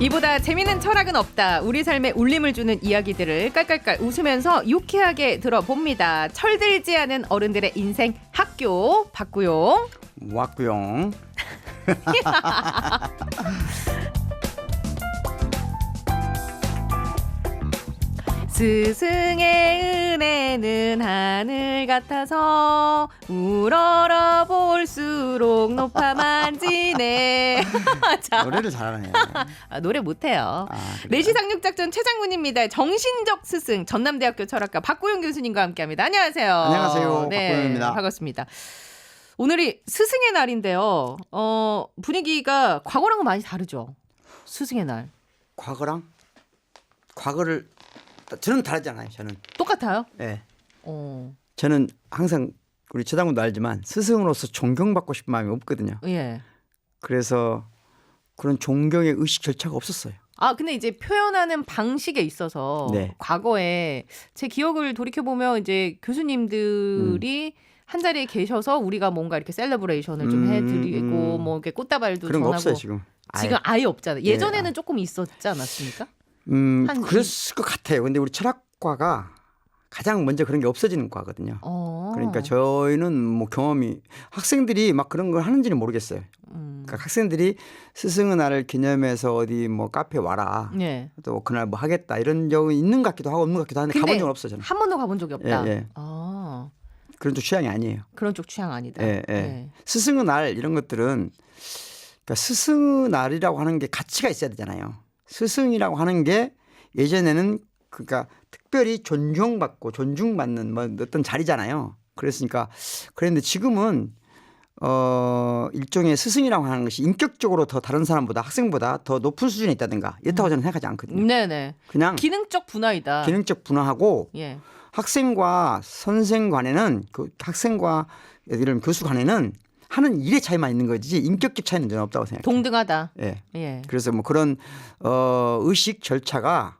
이보다 재미있는 철학은 없다. 우리 삶에 울림을 주는 이야기들을 깔깔깔 웃으면서 유쾌하게 들어봅니다. 철들지 않은 어른들의 인생 학교 박구용. 왔구용. 스승의 은혜는 하늘 같아서 우러러 볼수록 높아 만 지네. 자, 노래를 잘하네. 아, 노래 못해요. 아? 내시 상륙작전 최장군입니다. 정신적 스승 전남대학교 철학과 박구영 교수님과 함께합니다. 안녕하세요. 안녕하세요. 네, 박구영입니다. 반갑습니다. 오늘이 스승의 날인데요. 어, 분위기가 과거랑은 많이 다르죠. 스승의 날 과거랑 과거를 저는 다르잖아요. 저는. 똑같아요? 예. 어, 저는 항상 우리 최장군도 알지만 스승으로서 존경받고 싶은 마음이 없거든요. 예. 그래서 그런 존경의 의식 절차가 없었어요. 아, 근데 이제 표현하는 방식에 있어서 네. 과거에 제 기억을 돌이켜 보면 이제 교수님들이 한 자리에 계셔서 우리가 뭔가 이렇게 셀러브레이션을 좀 음, 해드리고 음. 뭐 이렇게 꽃다발도 그런 거 전하고 없어요 지금. 아예. 지금 아예 없잖아요. 예, 예전에는 아. 조금 있었지 않았습니까? 음, 한 그랬을 것 같아요. 근데 우리 철학과가 가장 먼저 그런 게 없어지는 과거든요. 어. 그러니까 저희는 뭐 경험이 학생들이 막 그런 걸 하는지는 모르겠어요. 음. 그러니까 학생들이 스승의 날을 기념해서 어디 뭐 카페 와라. 예. 또 그날 뭐 하겠다 이런 적은 있는 것 같기도 하고 없는 것 같기도 한데 가본 적은 없어 요 저는. 한 번도 가본 적이 없다. 예, 예. 아. 그런 쪽 취향이 아니에요. 그런 쪽 취향 아니다. 예, 예. 스승의 날 이런 것들은 그러니까 스승의 날이라고 하는 게 가치가 있어야 되잖아요. 스승이라고 하는 게 예전에는 그러니까 특별히 존중받고 존중받는 뭐 어떤 자리잖아요. 그랬으니까 그랬는데 지금은 어 일종의 스승이라고 하는 것이 인격적으로 더 다른 사람보다 학생보다 더 높은 수준에 있다든가 이렇다고 저는 생각하지 않거든요. 네네. 그냥 기능적 분화이다. 기능적 분화하고 예. 학생과 선생 간에는 그 학생과 예를 들면 교수 간에는 하는 일의 차이만 있는 거지 인격적 차이는 전혀 없다고 생각해요. 동등하다. 예. 예. 그래서 뭐 그런 어 의식 절차가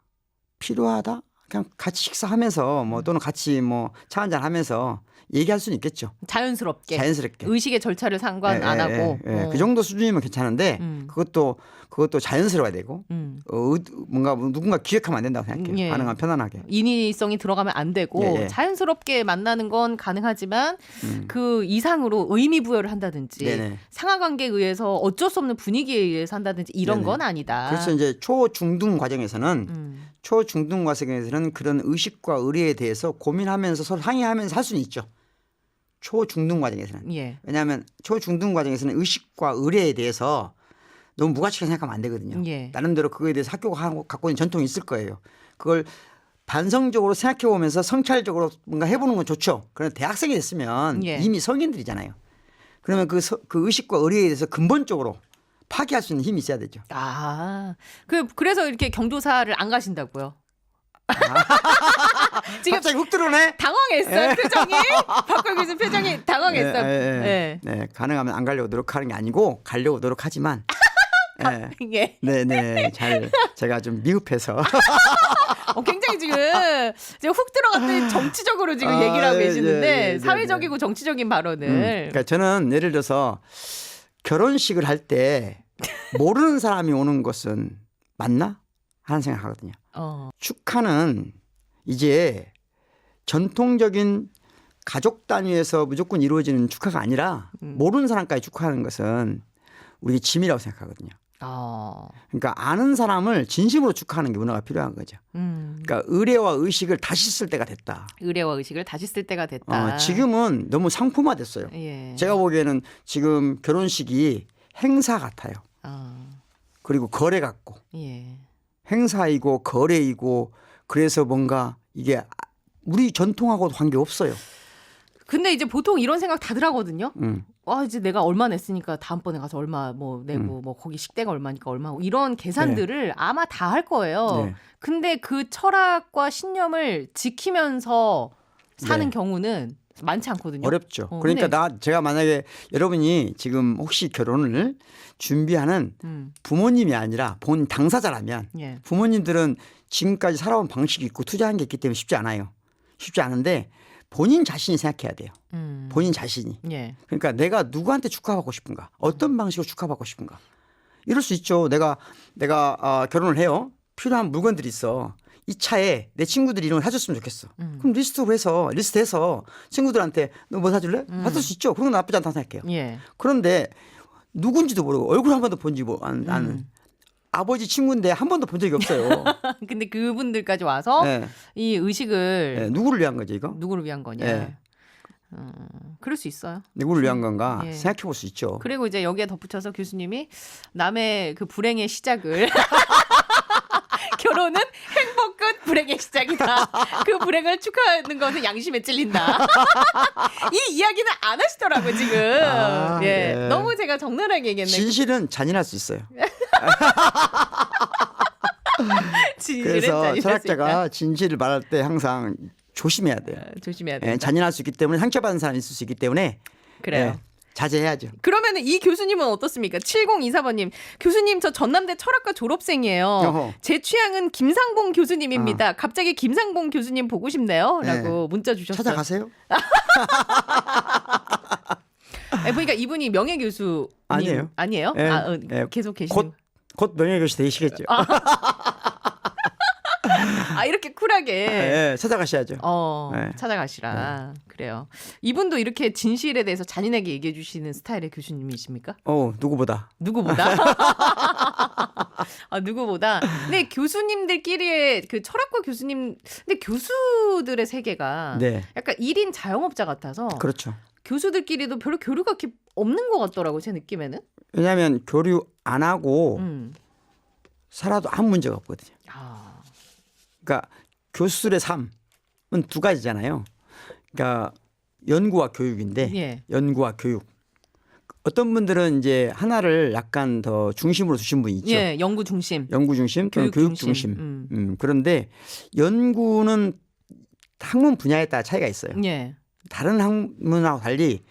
필요하다. 그냥 같이 식사하면서 뭐 또는 같이 뭐 차 한잔 하면서 얘기할 수는 있겠죠. 자연스럽게. 자연스럽게. 의식의 절차를 상관 예, 안 예, 하고. 예, 예. 어. 그 정도 수준이면 괜찮은데 음. 그것도 그것도 자연스러워야 되고 음. 어, 의- 뭔가 누군가 기획하면 안 된다고 생각해요. 예. 가능한 편안하게. 인위성이 들어가면 안 되고 예, 예. 자연스럽게 만나는 건 가능하지만 음. 그 이상으로 의미 부여를 한다든지 네네. 상하 관계에 의해서 어쩔 수 없는 분위기에 의해서 한다든지 이런 네네. 건 아니다. 그래서 이제 초중등 과정에서는 음. 초중등 과정에서는 그런 의식과 의리에 대해서 고민하면서 서로 상의하면서 할 수는 있죠. 초중등 과정에서는. 예. 왜냐하면 초중등 과정에서는 의식과 의례에 대해서 너무 무가치하게 생각하면 안 되거든요. 예. 나름대로 그거에 대해서 학교가 하고 갖고 있는 전통이 있을 거예요. 그걸 반성적으로 생각해 보면서 성찰적으로 뭔가 해보는 건 좋죠. 그런데 대학생이 됐으면 예. 이미 성인들이잖아요. 그러면 그, 서- 그 의식과 의례에 대해서 근본적으로 파괴할 수 있는 힘이 있어야 되죠. 아, 그 그래서 이렇게 경조사를 안 가신다고요? 지금 갑자기 훅 들어오네. 당황했어요 표정이 박광 교수 표정이 당황했어요. 예, 예, 네. 예. 네, 가능하면 안 가려고 노력하는 게 아니고 가려고 노력하지만 예. 예. 네, 네. 잘 제가 좀 미흡해서 어, 굉장히 지금 제가 훅 들어갔더니 정치적으로 지금 아, 얘기를 하고 예, 계시는데 예, 예, 네, 사회적이고 정치적인 발언을 음, 그러니까 저는 예를 들어서 결혼식을 할 때 모르는 사람이 오는 것은 맞나 하는 생각하거든요. 어, 축하는 이제 전통적인 가족 단위에서 무조건 이루어지는 축하가 아니라 음. 모르는 사람까지 축하하는 것은 우리 짐이라고 생각하거든요. 어, 그러니까 아는 사람을 진심으로 축하하는 게 문화가 필요한 거죠. 음, 그러니까 의례와 의식을 다시 쓸 때가 됐다. 의례와 의식을 다시 쓸 때가 됐다. 어, 지금은 너무 상품화됐어요. 예. 제가 보기에는 지금 결혼식이 행사 같아요. 어, 그리고 거래 같고 예. 행사이고 거래이고 그래서 뭔가 이게 아, 우리 전통하고도 관계 없어요. 근데 이제 보통 이런 생각 다들 하거든요. 음. 아 이제 내가 얼마 냈으니까 다음번에 가서 얼마 뭐 내고 뭐 거기 식대가 얼마니까 얼마 하고 이런 계산들을 아마 다 할 거예요. 네. 근데 그 철학과 신념을 지키면서 사는 네. 경우는 많지 않거든요. 어렵죠. 어, 그러니까 근데- 나 제가 만약에 여러분이 지금 혹시 결혼을 준비하는 음, 부모님이 아니라 본 당사자라면 예. 부모님들은 지금까지 살아온 방식이 있고 투자한 게 있기 때문에 쉽지 않아요. 쉽지 않은데 본인 자신이 생각해야 돼요. 음, 본인 자신이. 예. 그러니까 내가 누구한테 축하받고 싶은가? 어떤 방식으로 축하받고 싶은가? 이럴 수 있죠. 내가 내가 아, 결혼을 해요. 필요한 물건들이 있어. 이 차에 내 친구들이 이런 걸 사줬으면 좋겠어. 음. 그럼 리스트로 해서 리스트해서 친구들한테 너 뭐 사줄래? 받을 수 있죠. 그런 건 나쁘지 않다고 생각해요. 예. 그런데 누군지도 모르고 얼굴 한 번도 본지 뭐 안, 안 음. 아버지 친구인데 한 번도 본 적이 없어요. 근데 그분들까지 와서 예. 이 의식을 예, 누구를 위한 거죠 이거? 누구를 위한 거냐. 예. 음, 그럴 수 있어요. 누구를 위한 건가 예. 생각해 볼 수 있죠. 그리고 이제 여기에 덧붙여서 교수님이 남의 그 불행의 시작을 결혼은 불행의 시작이다. 그 불행을 축하하는 것은 양심에 찔린다. 이 이야기는 안 하시더라고요 지금. 아, 예. 예. 너무 제가 적나라하게 얘기했네. 진실은 잔인할 수 있어요. 진실은 그래서 잔인할. 철학자가 진실을 말할 때 항상 조심해야 돼요. 아, 조심해야 예, 된다. 잔인할 수 있기 때문에 상처받는 사람이 있을 수 있기 때문에 그래요. 예, 자제해야죠. 그러면 이 교수님은 어떻습니까? 7024번님. 교수님, 저 전남대 철학과 졸업생이에요. 어허. 제 취향은 김상봉 교수님입니다. 갑자기 김상봉 교수님 보고 싶네요. 라고 문자 주셨어요. 찾아가세요. 아니, 보니까 이분이 명예 교수. 아니에요. 아니에요? 예, 아, 어, 예. 계속 계시는. 곧, 곧 명예교시 되시겠죠. 아, 이렇게 쿨하게. 예, 찾아가셔야죠. 어, 네. 찾아가시라. 그래요. 이분도 이렇게 진실에 대해서 잔인하게 얘기해 주시는 스타일의 교수님이십니까? 어, 누구보다. 누구보다? 아, 누구보다. 근데 교수님들끼리의 그 철학과 교수님, 근데 교수들의 세계가 네. 약간 1인 자영업자 같아서 그렇죠. 교수들끼리도 별로 교류가 이렇게 없는 것 같더라고, 제 느낌에는. 왜냐하면 교류 안 하고 음. 살아도 아무 문제가 없거든요. 아, 그러니까 교수들의 삶은 두 가지잖아요. 그러니까 연구와 교육인데 예. 연구와 교육. 어떤 분들은 이제 하나를 약간 더 중심으로 두신 분이 있죠. 예, 연구 중심. 연구 중심 교육 교육 중심. 중심. 음, 그런데 연구는 학문 분야에 따라 차이가 있어요. 예. 다른 학문하고 달리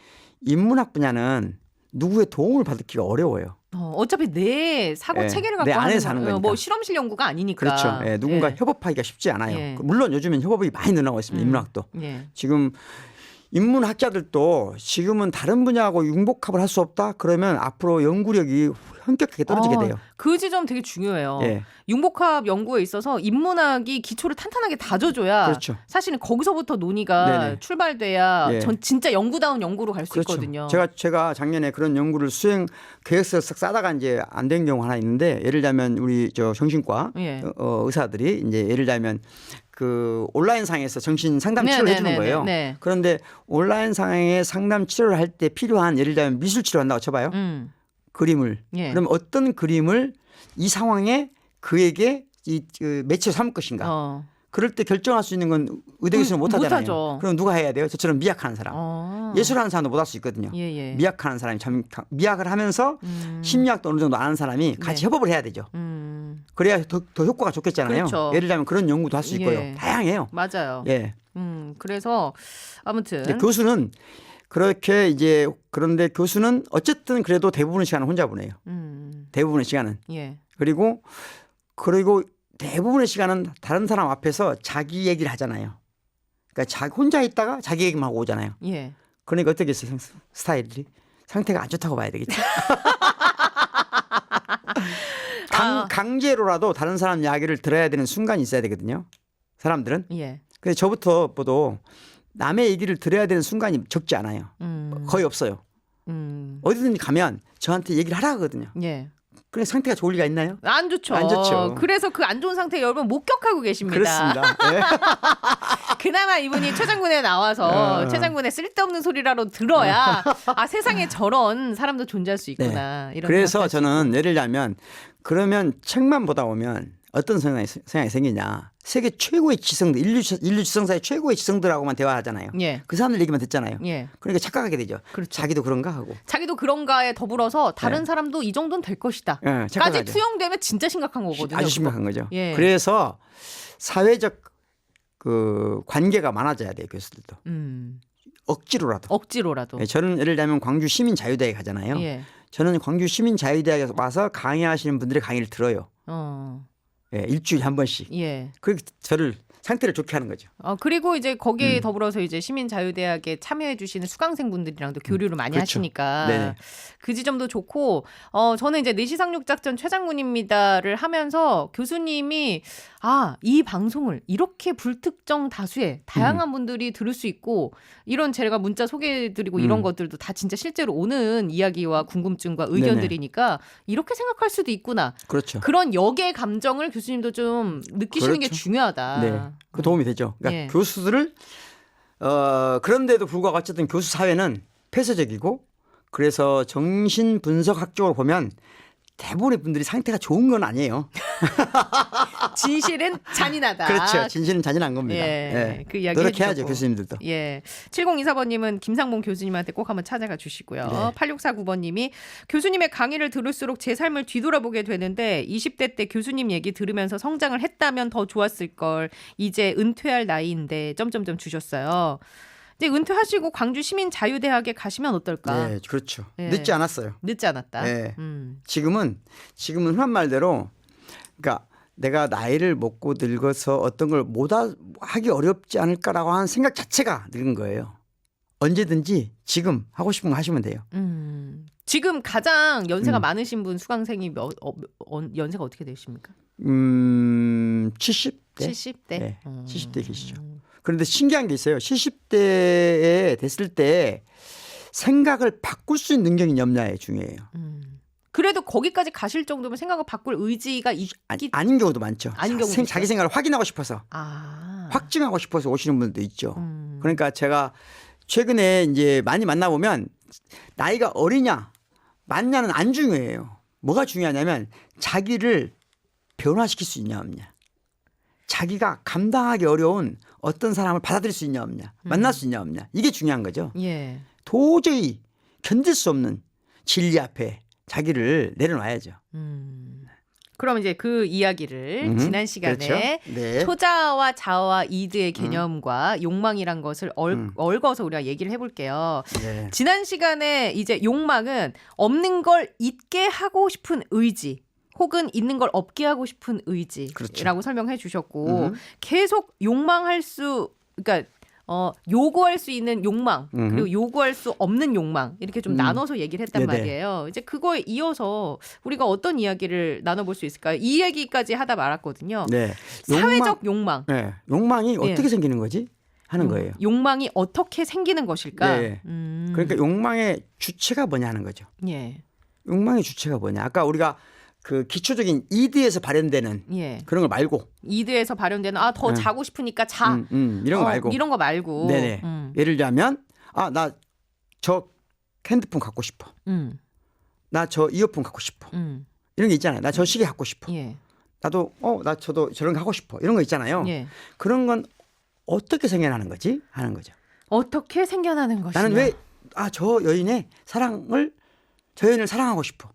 인문학 분야는 누구의 도움을 받기가 어려워요. 어, 어차피 내 사고 예, 체계를 갖고 내 안에서 하는 하는 거예요. 뭐 거니까. 실험실 연구가 아니니까. 그렇죠. 예, 누군가 예. 협업하기가 쉽지 않아요. 예. 물론 요즘엔 협업이 많이 늘어나고 있습니다. 음. 인문학도. 예. 지금 인문학자들도 지금은 다른 분야하고 융복합을 할 수 없다. 그러면 앞으로 연구력이 현격하게 떨어지게 어, 돼요. 그 지점 되게 중요해요. 예, 융복합 연구에 있어서 인문학이 기초를 탄탄하게 다져줘야 그렇죠. 사실은 거기서부터 논의가 네네. 출발돼야 예. 전 진짜 연구다운 연구로 갈수 그렇죠. 있거든요. 제가 제가 작년에 그런 연구를 수행 계획서 싹 싸다가 이제 안 된 경우 하나 있는데 예를 들면 우리 저 정신과 예. 어, 어, 의사들이 이제 예를 들면 그 온라인 상에서 정신 상담 네, 치료를 네, 해주는 네, 거예요. 네. 그런데 온라인 상의 상담 치료를 할 때 필요한 예를 들면 미술 치료한다고 쳐봐요. 음. 그림을. 예. 그럼 어떤 그림을 이 상황에 그에게 이 그, 매체로 삼을 것인가. 어. 그럴 때 결정할 수 있는 건 의대 교수는 음, 못 하잖아요. 못하죠. 그럼 누가 해야 돼요? 저처럼 미약한 사람. 어. 예술하는 사람도 못 할 수 있거든요. 예, 예. 미약한 사람이 참 미약을 하면서 음. 심리학도 어느 정도 아는 사람이 같이 네. 협업을 해야 되죠. 음. 그래야 더, 더 효과가 좋겠잖아요. 그렇죠. 예를 들면 그런 연구도 할 수 있고요. 예. 다양해요. 맞아요. 예. 음. 그래서 아무튼 교수는 그렇게 이제 그런데 교수는 어쨌든 그래도 대부분의 시간은 혼자 보내요. 음. 대부분의 시간은 예. 그리고 그리고 대부분의 시간은 다른 사람 앞에서 자기 얘기를 하잖아요. 그러니까 자기 혼자 있다가 자기 얘기만 하고 오잖아요. 예. 그러니까 어떻게 있어요 스타일이 상태가 안 좋다고 봐야 되겠죠. 강, 아. 강제로라도 다른 사람 이야기를 들어야 되는 순간이 있어야 되거든요. 사람들은. 예. 그래서 저부터 보도 남의 얘기를 들어야 되는 순간이 적지 않아요. 음. 거의 없어요. 음. 어디든지 가면 저한테 얘기를 하라 하거든요. 예. 그래 상태가 좋을 리가 있나요? 안 좋죠. 안 좋죠. 그래서 그 안 좋은 상태 여러분 목격하고 계십니다. 그렇습니다. 예. 그나마 이분이 최장군에 나와서 어. 최장군의 쓸데없는 소리라도 들어야 아 세상에 저런 사람도 존재할 수 있구나. 이런 네. 그래서 생각할 수 저는 예를 들면 그러면 책만 보다 보면 어떤 생각이, 생각이 생기냐. 세계 최고의 지성들, 인류, 지- 인류 지성사의 최고의 지성들하고만 대화하잖아요. 예. 그 사람들 얘기만 듣잖아요. 예. 그러니까 착각하게 되죠. 그렇죠. 자기도 그런가 하고. 자기도 그런가에 더불어서 다른 네. 사람도 이 정도는 될 것이다. 예, 까지. 투영되면 진짜 심각한 거거든요. 아주 심각한 거죠. 예. 그래서 사회적 그 관계가 많아져야 돼요, 교수들도. 음. 억지로라도. 억지로라도. 예, 저는 예를 들면 광주 시민 자유대학에 가잖아요. 예. 저는 광주 시민 자유대학에 와서 강의하시는 분들의 강의를 들어요. 어. 예, 일주일에 한 번씩. 예. 그렇게 저를 상태를 좋게 하는 거죠. 어, 그리고 이제 거기에 음. 더불어서 이제 시민자유대학에 참여해 주시는 수강생분들이랑도 교류를 많이 그렇죠. 하시니까 네네. 그 지점도 좋고 어 저는 이제 내시상륙 작전 최장군입니다를 하면서 교수님이 아 이 방송을 이렇게 불특정 다수의 다양한 분들이 들을 수 있고 이런 제가 문자 소개해 드리고 이런 음. 것들도 다 진짜 실제로 오는 이야기와 궁금증과 의견들이니까 이렇게 생각할 수도 있구나 그렇죠. 그런 역의 감정을 교수님도 좀 느끼시는 게 그렇죠. 중요하다. 네, 그 도움이 되죠. 그러니까 예. 교수들을 어, 그런데도 불구하고 어쨌든 교수 사회는 폐쇄적이고 그래서 정신 분석 학적으로 보면 대부분의 분들이 상태가 좋은 건 아니에요. 진실은 잔인하다. 그렇죠. 진실은 잔인한 겁니다. 예, 예. 그 이야기 노력해야죠 해주셨고. 교수님들도. 예. 7024번님은 김상봉 교수님한테 꼭 한번 찾아가 주시고요. 네. 8649번님이 교수님의 강의를 들을수록 제 삶을 뒤돌아보게 되는데 20대 때 교수님 얘기 들으면서 성장을 했다면 더 좋았을 걸. 이제 은퇴할 나이인데 점점점 주셨어요. 이제 은퇴하시고 광주 시민 자유대학에 가시면 어떨까? 네, 그렇죠. 예. 늦지 않았어요. 늦지 않았다. 네. 음. 지금은 지금은 흔한 말대로 그러니까 내가 나이를 먹고 늙어서 어떤 걸 못 하기 어렵지 않을까라고 하는 생각 자체가 늙은 거예요. 언제든지 지금 하고 싶은 거 하시면 돼요. 음. 지금 가장 연세가 음. 많으신 분 수강생이 몇, 어, 어, 연세가 어떻게 되십니까? 음, 70대. 70대. 네, 70대 계시죠. 음. 그런데 신기한 게 있어요. 70대에 됐을 때 생각을 바꿀 수 있는 능력이 없냐에 중요해요. 음. 그래도 거기까지 가실 정도면 생각을 바꿀 의지가 있기 아니, 아닌 경우도 많죠. 아닌 경우도 생- 있어요? 자기 생각을 확인하고 싶어서 아. 확증하고 싶어서 오시는 분도 있죠. 음. 그러니까 제가 최근에 이제 많이 만나보면 나이가 어리냐 많냐는 안 중요해요. 뭐가 중요하냐면 자기를 변화시킬 수 있냐 없냐. 자기가 감당하기 어려운 어떤 사람을 받아들일 수 있냐 없냐. 만날 수 있냐 없냐. 이게 중요한 거죠. 예. 도저히 견딜 수 없는 진리 앞에 자기를 내려놔야죠. 음. 그럼 이제 그 이야기를 음, 지난 시간에 그렇죠? 네. 초자와 자와 이드의 개념과 욕망이란 것을 얼, 음. 얽어서 우리가 얘기를 해볼게요. 네. 지난 시간에 이제 욕망은 없는 걸 있게 하고 싶은 의지. 혹은 있는 걸 없게 하고 싶은 의지라고 그렇죠. 설명해 주셨고 음. 계속 욕망할 수 그러니까 어 요구할 수 있는 욕망 음. 그리고 요구할 수 없는 욕망 이렇게 좀 음. 나눠서 얘기를 했단 네네. 말이에요. 이제 그거에 이어서 우리가 어떤 이야기를 나눠볼 수 있을까요? 이 얘기까지 하다 말았거든요. 네. 사회적 욕망. 네. 욕망이 예. 어떻게 생기는 거지? 하는 욕- 거예요. 욕망이 어떻게 생기는 것일까? 네. 음. 그러니까 욕망의 주체가 뭐냐 하는 거죠. 예. 욕망의 주체가 뭐냐? 아까 우리가 그 기초적인 이드에서 발현되는 예. 그런 걸 말고 이드에서 발현되는 아 더 네. 자고 싶으니까 자. 음, 음, 이런 거 어, 말고 이런 거 말고. 네네. 음. 예를 들자면 아 나 저 핸드폰 갖고 싶어. 음. 나 저 이어폰 갖고 싶어. 음. 이런 게 있잖아요. 나 저 시계 갖고 싶어. 예. 나도 어 나 저도 저런 거 하고 싶어. 이런 거 있잖아요. 예. 그런 건 어떻게 생겨나는 거지? 하는 거죠. 어떻게 생겨나는 것이냐? 나는 왜 아 저 여인의 사랑을 저 여인을 사랑하고 싶어.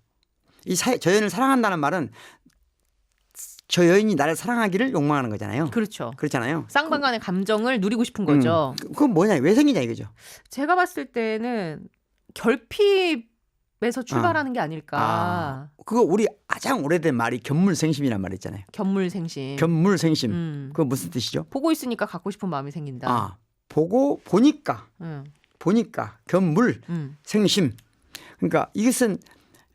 이 사, 저 여인을 사랑한다는 말은 저 여인이 나를 사랑하기를 욕망하는 거잖아요. 그렇죠. 그렇잖아요. 쌍방간의 감정을 누리고 싶은 거죠. 음, 그건 뭐냐? 왜 생기냐 이거죠. 제가 봤을 때는 결핍에서 출발하는 게 아닐까. 아, 그거 우리 가장 오래된 말이 견물생심이란 말이 있잖아요. 견물생심. 견물생심. 음. 그거 무슨 뜻이죠? 보고 있으니까 갖고 싶은 마음이 생긴다. 아, 보고 보니까 음. 보니까 견물 음. 생심. 그러니까 이것은 에,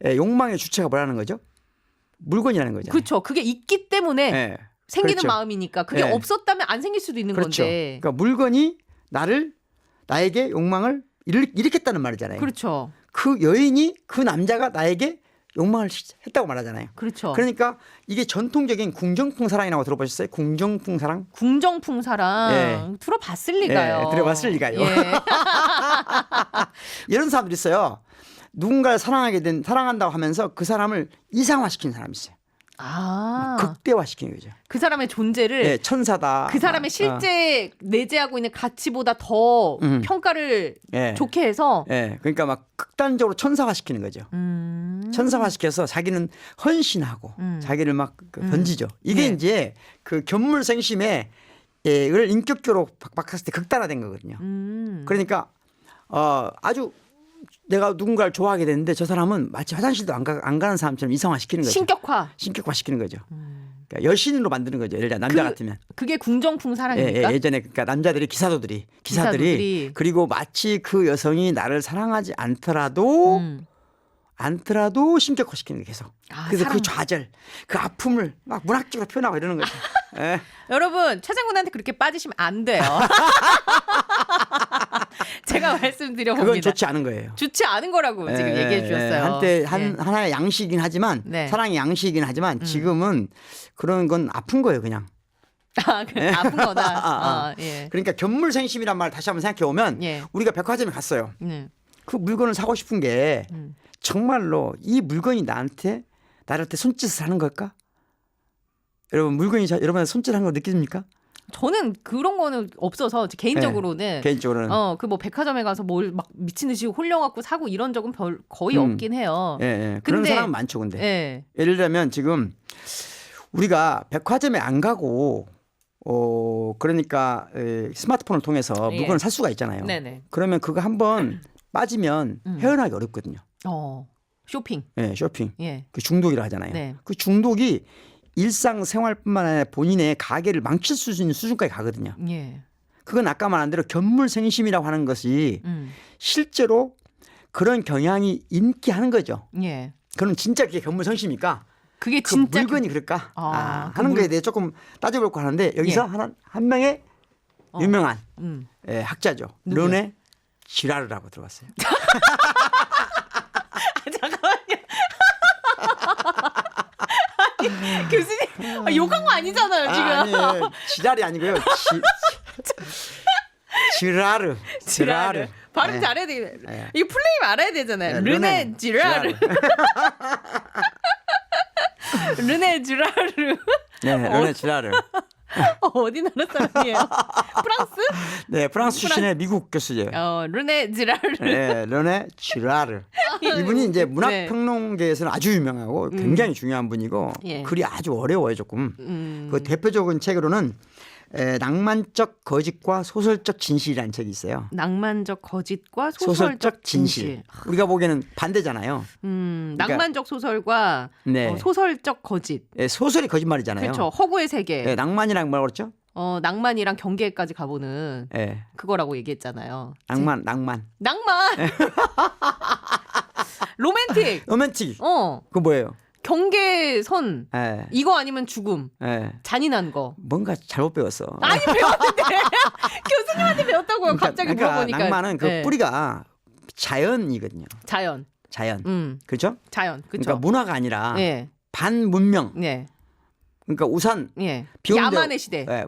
욕망의 주체가 뭐라는 거죠? 물건이라는 거잖아요. 그렇죠. 그게 있기 때문에 예. 생기는 그렇죠. 마음이니까 그게 네. 없었다면 안 생길 수도 있는 그렇죠. 건데. 그러니까 물건이 나를 나에게 욕망을 일- 일으켰다는 말이잖아요. 그렇죠. 그 여인이 그 남자가 나에게 욕망을 시- 했다고 말하잖아요. 그렇죠. 그러니까 이게 전통적인 궁정풍 사랑이라고 들어보셨어요? 궁정풍 사랑? 궁정풍 사랑 예. 들어봤을 리가요. 예, 들어봤을 리가요. 예. 이런 사람들이 있어요. 누군가를 사랑하게 된 사랑한다고 하면서 그 사람을 이상화시키는 사람이 있어요. 아, 극대화시키는 거죠. 그 사람의 존재를 예, 천사다. 그 사람의 어, 실제 내재하고 있는 가치보다 더 음. 평가를 예. 좋게 해서 예, 그러니까 막 극단적으로 천사화시키는 거죠. 음. 천사화시켜서 자기는 헌신하고 음. 자기를 막그 음. 던지죠. 이게 네. 이제 그 견물생심에 예, 를 인격적으로 박박했을 때 극단화된 거거든요. 음. 그러니까 어 아주 내가 누군가를 좋아하게 됐는데 저 사람은 마치 화장실도 안, 가, 안 가는 사람처럼 이상화시키는 거죠. 신격화. 신격화시키는 거죠. 음. 그러니까 여신으로 만드는 거죠. 예를 들어 남자 그 같으면. 그게 궁정풍 예, 사랑입니까? 예, 예전에 그러니까 남자들이 기사도들이 기사들이, 기사도들이. 그리고 마치 그 여성이 나를 사랑하지 않더라도 음. 않더라도 심격화시키는 게 계속. 아, 그래서 사랑. 그 좌절, 그 아픔을 막 문학적으로 표현하고 이러는 거죠. 예. 여러분 최장군한테 그렇게 빠지시면 안 돼요. 제가 말씀드려 그건 봅니다. 좋지 않은 거예요. 좋지 않은 거라고 지금 예, 얘기해 예, 주셨어요. 한때 한 예. 하나의 양식이긴 하지만 네. 음. 사랑의 양식이긴 하지만 지금은 그런 건 아픈 거예요, 그냥. 아, 그 아픈 거다. 아, 아. 아, 예. 그러니까 견물생심이란 말 다시 한번 생각해 보면 예. 우리가 백화점에 갔어요. 네. 그 물건을 사고 싶은 게 음. 정말로 이 물건이 나한테 나한테 손짓을 하는 걸까? 여러분 물건이 자, 여러분 손짓 하는 거 느끼십니까? 저는 그런 거는 없어서 개인적으로는 개인적으로는 어그 뭐 백화점에 가서 뭘 막 미친 듯이 홀려갖고 사고 이런 적은 별 거의 음. 없긴 해요. 예, 예. 그런 사람은 많죠, 근데 예. 예를 들면 지금 우리가 백화점에 안 가고 어 그러니까 에, 스마트폰을 통해서 예. 물건을 살 수가 있잖아요. 네네. 그러면 그거 한번 빠지면 음. 헤어나기 어렵거든요. 어 쇼핑. 예, 쇼핑. 예. 그 중독이라 하잖아요. 네. 그 중독이 일상 생활뿐만 아니라 본인의 가게를 망칠 수 있는 수준까지 가거든요. 예. 그건 아까 말한 대로 견물생심이라고 하는 것이 음. 실제로 그런 경향이 인기하는 거죠. 예. 그럼 진짜 그게 견물생심입니까? 그게 그 진짜 물건이 그럴까? 아, 아, 그 하는 물- 거에 대해 조금 따져볼고 하는데 여기서 예. 하나 한 명의 어. 유명한 음. 예, 학자죠. 누구요? 르네 지라르라고 들어봤어요. 잠깐만요. 아니, 교수님 아, 욕한 거 아니잖아요 지금. 아, 아니에요. 지랄이 아니고요. 지, 지라르. 지라르. 발음 네. 잘해야 돼. 네. 이거 플레임 알아야 되잖아요. 네, 르네 지라르. 르네 지라르. 네, 르네 지라르. 어디 나라 사람이에요? 프랑스? 네, 프랑스 출신의 미국 교수예요. 어, 르네 지라르. 네, 르네 지라르. 이분이 이제 문학 네. 평론계에서는 아주 유명하고 굉장히 중요한 분이고 예. 글이 아주 어려워요 조금. 음. 그 대표적인 책으로는 에, 낭만적 거짓과 소설적 진실이라는 책이 있어요. 낭만적 거짓과 소설적, 소설적 진실. 진실. 우리가 보기에는 반대잖아요. 음, 그러니까- 낭만적 소설과 네. 어, 소설적 거짓. 예, 소설이 거짓말이잖아요. 그렇죠. 허구의 세계. 예, 낭만이랑 뭐라 그랬죠? 어, 낭만이랑 경계까지 가보는 예, 그거라고 얘기했잖아요. 낭만, 낭만. 낭만. 로맨틱. 로맨틱. 어, 그 뭐예요? 경계선. 예, 이거 아니면 죽음. 예. 잔인한 거. 뭔가 잘못 배웠어. 아니 배웠는데 교수님한테 배웠다고요. 그러니까- 갑자기 그러니까 물어보니까. 낭만은 그 네. 뿌리가 자연이거든요. 자연. 자연. 음, 그렇죠? 자연. 그렇죠. 그러니까 문화가 아니라 예, 반문명. 예, 그러니까 우산 예. 비 오는데- 야만의 시대. 예,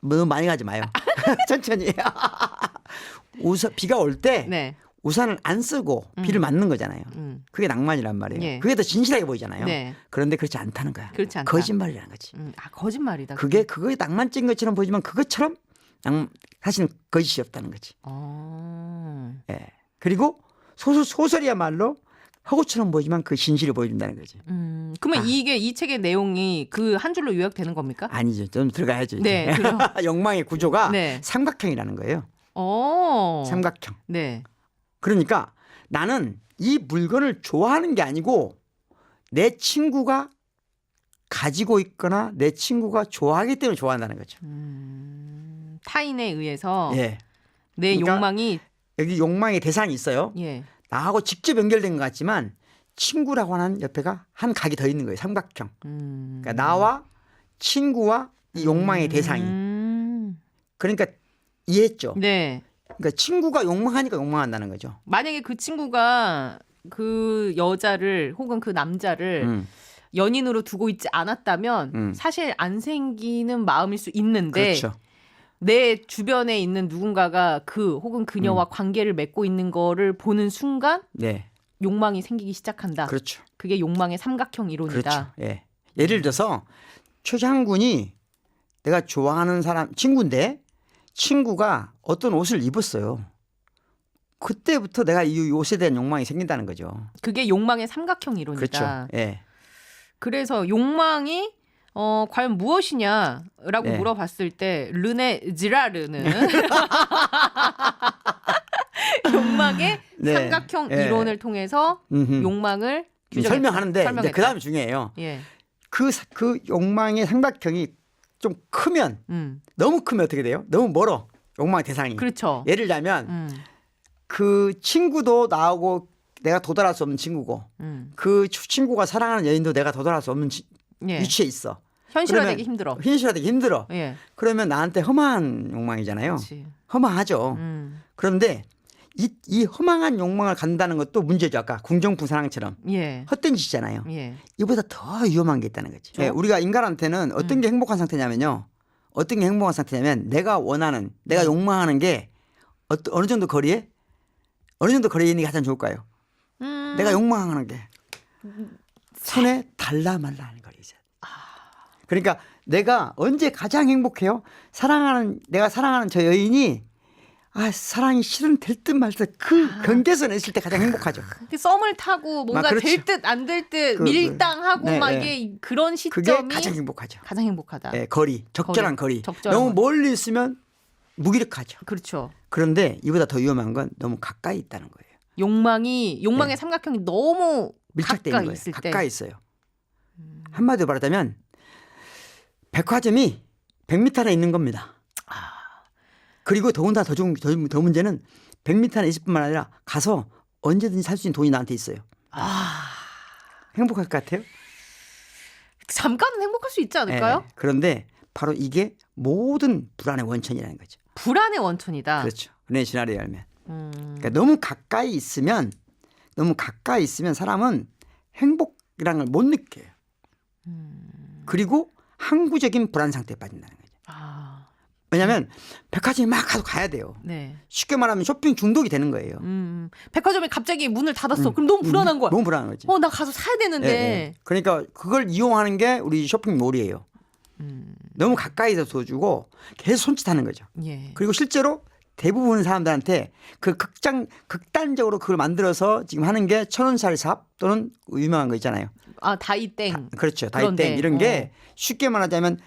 너무 많이 가지 마요. 천천히. 우산 비가 올 때 네. 우산을 안 쓰고 비를 맞는 거잖아요. 음, 그게 낭만이란 말이에요. 예. 그게 더 진실하게 보이잖아요. 네. 그런데 그렇지 않다는 거야. 그렇지 않다. 거짓말이라는 거지. 음, 아 거짓말이다. 그게 그거에 낭만적인 것처럼 보이지만 그것처럼 낭, 사실은 거짓이 없다는 거지. 어. 예. 그리고 소설 소설이야말로 허구처럼 보이지만 그 진실이 보여준다는 거지. 음, 그러면 아. 이게 이 책의 내용이 그 한 줄로 요약되는 겁니까? 아니죠. 좀 들어가야죠. 네. 욕망의 구조가 네. 삼각형이라는 거예요. 어. 삼각형. 네. 그러니까 나는 이 물건을 좋아하는 게 아니고 내 친구가 가지고 있거나 내 친구가 좋아하기 때문에 좋아한다는 거죠. 음, 타인에 의해서 예. 내 그러니까- 욕망이 여기 욕망의 대상이 있어요. 예. 나하고 직접 연결된 것 같지만 친구라고 하는 옆에가 한 각이 더 있는 거예요. 삼각형. 음. 그러니까 나와 친구와 이 욕망의 대상이. 음. 그러니까 이해했죠. 네. 그러니까 친구가 욕망하니까 욕망한다는 거죠. 만약에 그 친구가 그 여자를 혹은 그 남자를 음. 연인으로 두고 있지 않았다면 음. 사실 안 생기는 마음일 수 있는데 그렇죠. 내 주변에 있는 누군가가 그 혹은 음. 그녀와 관계를 맺고 있는 거를 보는 순간 네. 욕망이 생기기 시작한다. 그렇죠. 그게 욕망의 삼각형 그렇죠. 이론이다. 예. 예를 들어서 최장군이 내가 좋아하는 사람 친구인데 친구가 어떤 옷을 입었어요. 그때부터 내가 이 옷에 대한 욕망이 생긴다는 거죠. 그게 욕망의 삼각형 이론이다. 그렇죠. 예. 그래서 욕망이 어 과연 무엇이냐라고 네. 물어봤을 때 르네 지라르는 욕망의 네. 삼각형 예. 이론을 통해서 음흠. 욕망을 규정했다. 설명하는데 이제 설명했다. 그 다음에 중요해요. 예. 그, 사- 그 욕망의 삼각형이 좀 크면 음. 너무 크면 어떻게 돼요? 너무 멀어. 욕망의 대상이. 그렇죠. 예를 들자면 음. 그 친구도 나하고 내가 도달할 수 없는 친구고 음. 그 추- 친구가 사랑하는 여인도 내가 도달할 수 없는 지- 예. 위치에 있어. 현실화되기 힘들어. 현실화되기 힘들어. 예. 그러면 나한테 허망한 욕망이잖아요. 그렇지. 허망하죠. 음. 그런데 이, 이 허망한 욕망을 갖는다는 것도 문제죠. 아까 궁정품 사랑처럼 예. 헛된 짓이잖아요. 예. 이보다 더 위험한 게 있다는 거지. 그렇죠? 예, 우리가 인간한테는 어떤 음. 게 행복한 상태냐면요. 어떤 게 행복한 상태냐면 내가 원하는, 음. 내가 욕망하는 게 어, 어느 정도 거리에 어느 정도 거리에 있는 게 가장 좋을까요? 음. 내가 욕망하는 게 손에 달라 말라 하는 거리죠. 그러니까 내가 언제 가장 행복해요? 사랑하는 내가 사랑하는 저 여인이 아 사랑이 실은 될 듯 말 듯그 아. 경계선에 있을 때 가장 행복하죠. 그 썸을 타고 뭔가 아, 그렇죠. 될 듯 안 될듯 그, 밀당하고 네, 막 네. 이게 그런 그게 시점이 가장 행복하죠. 가장 행복하다. 예, 거리 적절한 거리. 적절한 너무 거리. 멀리 있으면 무기력하죠. 그렇죠. 그런데 이보다 더 위험한 건 너무 가까이 있다는 거예요. 욕망이 욕망의 네. 삼각형이 너무 밀착돼 가까이 있을 거예요. 때. 가까이 있어요. 한마디로 말하자면 백화점이 100m 안에 있는 겁니다. 아. 그리고 더군다나 더, 좋은, 더, 더 문제는 100m 안에 있을 뿐만 아니라 가서 언제든지 살 수 있는 돈이 나한테 있어요. 아, 행복할 것 같아요? 잠깐은 행복할 수 있지 않을까요? 예. 그런데 바로 이게 모든 불안의 원천이라는 거죠. 불안의 원천이다. 그렇죠. 내 시나리오 열면. 음, 그러니까 너무 가까이 있으면 너무 가까이 있으면 사람은 행복이라는 걸 못 느껴요. 음. 그리고 항구적인 불안 상태에 빠진다는. 아, 왜냐하면 백화점에 막 가서 가야 돼요. 네. 쉽게 말하면 쇼핑 중독이 되는 거예요. 음, 백화점이 갑자기 문을 닫았어. 음. 그럼 너무 불안한 거야. 너무 불안한 거지. 어, 나 가서 사야 되는데. 예, 예. 그러니까 그걸 이용하는 게 우리 쇼핑몰이에요. 음, 너무 가까이서 둬주고 계속 손짓하는 거죠. 예. 그리고 실제로 대부분의 사람들한테 그 극장 극단적으로 그걸 만들어서 지금 하는 게 천원짜리 삽 또는 유명한 거 있잖아요. 아, 다이땡. 그렇죠. 그런데, 다이땡 이런 게 쉽게 말하자면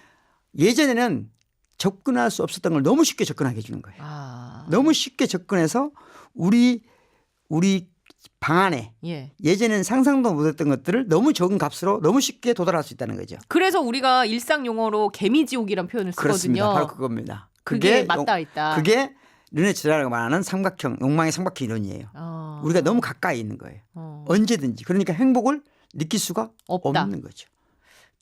예전에는 접근할 수 없었던 걸 너무 쉽게 접근하게 해주는 거예요. 아, 너무 쉽게 접근해서 우리 우리 방 안에 예. 예전에는 상상도 못했던 것들을 너무 적은 값으로 너무 쉽게 도달할 수 있다는 거죠. 그래서 우리가 일상 용어로 개미지옥이란 표현을 쓰거든요. 그렇습니다. 바로 그겁니다. 그게, 용- 맞다 있다. 그게 르네츠라고 말하는 삼각형 욕망의 삼각형 이론이에요. 어, 우리가 너무 가까이 있는 거예요. 어, 언제든지 그러니까 행복을 느낄 수가 없다. 없는 거죠.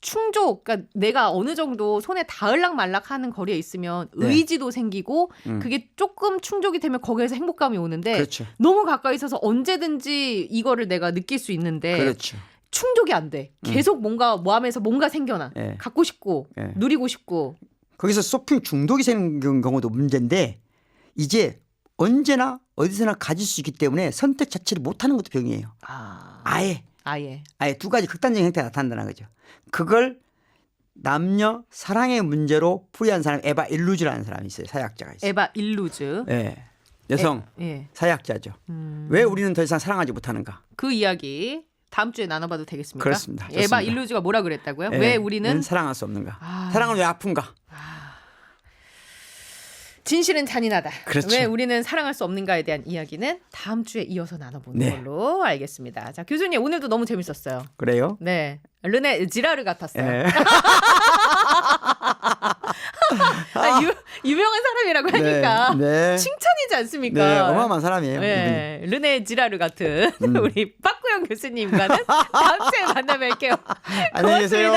충족, 그러니까 내가 어느 정도 손에 닿을락 말락하는 거리에 있으면 네. 의지도 생기고 음. 그게 조금 충족이 되면 거기에서 행복감이 오는데 그렇죠. 너무 가까이 있어서 언제든지 이거를 내가 느낄 수 있는데 그렇죠. 충족이 안 돼. 계속 뭔가 마음에서 뭔가 생겨나. 예. 갖고 싶고 예. 누리고 싶고. 거기서 쇼핑 중독이 생긴 경우도 문제인데 이제 언제나 어디서나 가질 수 있기 때문에 선택 자체를 못하는 것도 병이에요. 아, 아예 아예. 아예 두 가지 극단적인 형태가 나타난다는 거죠. 그걸 남녀 사랑의 문제로 풀이한 사람 에바 일루즈라는 사람이 있어요. 사회학자가 있어요. 에바 일루즈. 예. 여성 예. 사회학자죠. 음, 왜 우리는 더 이상 사랑하지 못하는가? 그 이야기 다음 주에 나눠봐도 되겠습니까? 그렇습니다. 에바 좋습니다. 일루즈가 뭐라 그랬다고요? 예. 왜 우리는 사랑할 수 없는가? 아. 사랑은 왜 아픈가? 진실은 잔인하다. 그렇죠. 왜 우리는 사랑할 수 없는가에 대한 이야기는 다음 주에 이어서 나눠보는 네. 걸로 알겠습니다. 자 교수님 오늘도 너무 재밌었어요. 그래요? 네, 르네 지라르 같았어요. 예. 아, 유, 유명한 사람이라고 하니까 네. 네. 칭찬이지 않습니까? 네, 어마어마한 사람이에요. 이분이. 네, 르네 지라르 같은 음. 우리 빠꾸영 교수님과는 다음 주에 만나 뵐게요. 안녕히 계세요.